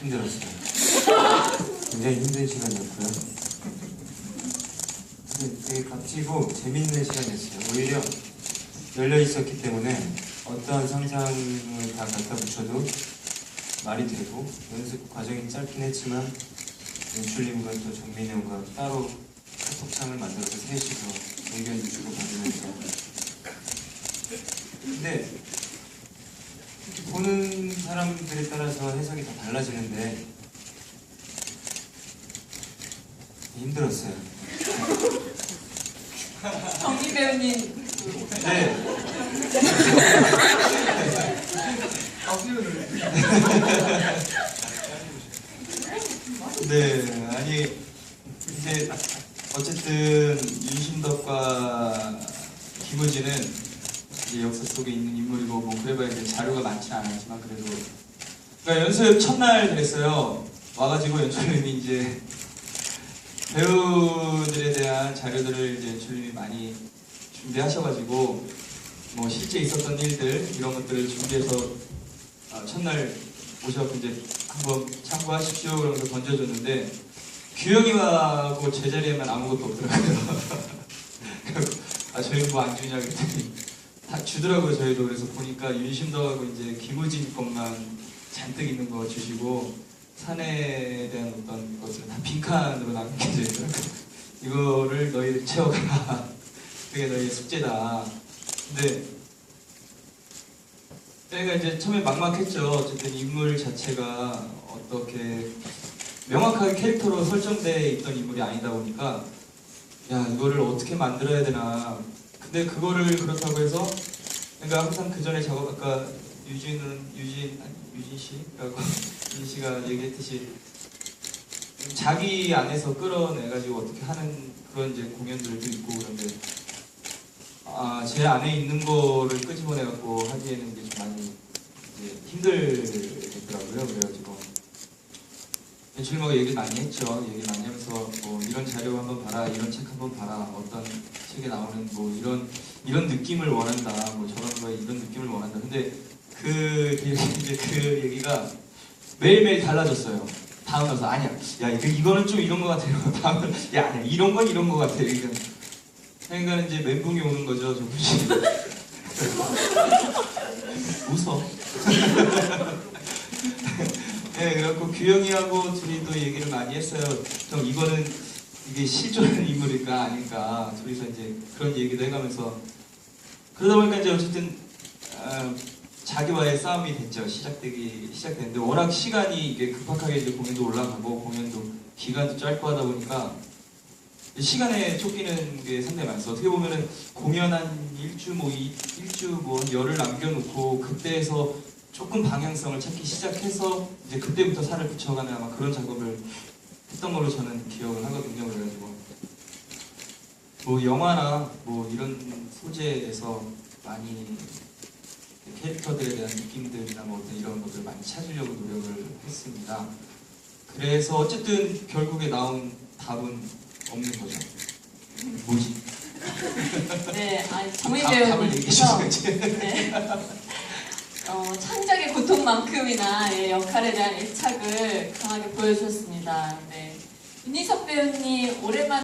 힘들었어요. 굉장히 힘든 시간이었고요. 근데 되게 값지고 재밌는 시간이었어요. 오히려 열려 있었기 때문에 어떠한 상상을 다 갖다 붙여도 말이 되고 연습 과정이 짧긴 했지만 연출님과 또 정민이 형과 따로 카톡창을 만들어서 셋이서 의견 주고 받으면서 근데 보는 사람들에 따라서 해석이 다 달라지는데 힘들었어요. 정미 배우님 네. 네, 아니 이제 어쨌든 윤신덕과 김우진은 이제 역사 속에 있는 인물이고 뭐 그래봐야 이제 자료가 많지 않았지만 그래도 그러니까 연습 첫날 그랬어요. 와가지고 연출님이 이제 배우들에 대한 자료들을 이제 연출님이 많이 준비하셔가지고 뭐 실제 있었던 일들 이런 것들을 준비해서 아, 첫날 오셔서 이제 한번 참고하십시오 그러면서 던져줬는데 규영이하고 제자리에만 아무것도 없더라고요. 아 저희는 뭐안 주냐 그랬더니 다 주더라고요 저희도 그래서 보니까 윤심덕하고 이제 김우진 것만 잔뜩 있는 거 주시고 산에 대한 어떤 것들은 다 빈칸으로 남겨져 있더라고요. 이거를 너희들 채워가라. 그게 너희의 숙제다. 근데 저희가 이제 처음에 막막했죠. 어쨌든 인물 자체가 어떻게 명확하게 캐릭터로 설정되어 있던 인물이 아니다 보니까 야 이거를 어떻게 만들어야 되나. 근데 그거를 그렇다고 해서 그러니까 항상 그 전에 작업 아까 유진은 유진 아니 유진 씨라고 유진 씨가 얘기했듯이 자기 안에서 끌어내가지고 어떻게 하는 그런 이제 공연들도 있고 그런데 아, 제 안에 있는 거를 끄집어내갖고 하기에는 이게 좀 많이 이제 힘들겠더라고요. 그래가지고 연출님하고 얘기 많이 했죠. 얘기 많이 하면서 뭐 이런 자료 한번 봐라, 이런 책 한번 봐라, 어떤 책에 나오는 뭐 이런 이런 느낌을 원한다, 뭐 저런 거에 이런 느낌을 원한다. 근데 그 이제 그 얘기가 매일매일 달라졌어요. 다음 날서 아니야, 야 이거 이거는 좀 이런 거 같아요. 다음 날, 야 아니야 이런 건 이런 거 같아. 그러니까 그러니까 이제 멘붕이 오는 거죠, 조금씩. 웃어. 네, 그래갖고 규영이하고 둘이 또 얘기를 많이 했어요. 형, 이거는 이게 실존하는 인물일까 아닐까. 둘이서 이제 그런 얘기도 해가면서. 그러다 보니까 이제 어쨌든, 어, 자기와의 싸움이 됐죠. 시작되기, 시작됐는데, 워낙 시간이 이게 급박하게 이제 공연도 올라가고, 공연도 기간도 짧고 하다 보니까, 시간에 쫓기는 게 상당히 많았어. 어떻게 보면은 공연 한 일주 뭐 이- 일주 뭐 열을 남겨놓고 그때에서 조금 방향성을 찾기 시작해서 이제 그때부터 살을 붙여가는 아마 그런 작업을 했던 걸로 저는 기억을 하거든요. 그래가지고 뭐 영화나 뭐 이런 소재에서 많이 캐릭터들에 대한 느낌들이나 뭐 어떤 이런 것들을 많이 찾으려고 노력을 했습니다. 그래서 어쨌든 결국에 나온 답은 없는 거죠. 뭐지? 네, 아니 답- 답을 얘기해 주세요. 네. 어, 만큼이나 예, 역할에 대한 애착을 강하게 보여주셨습니다. 네. 윤희석 배우님 오랜만에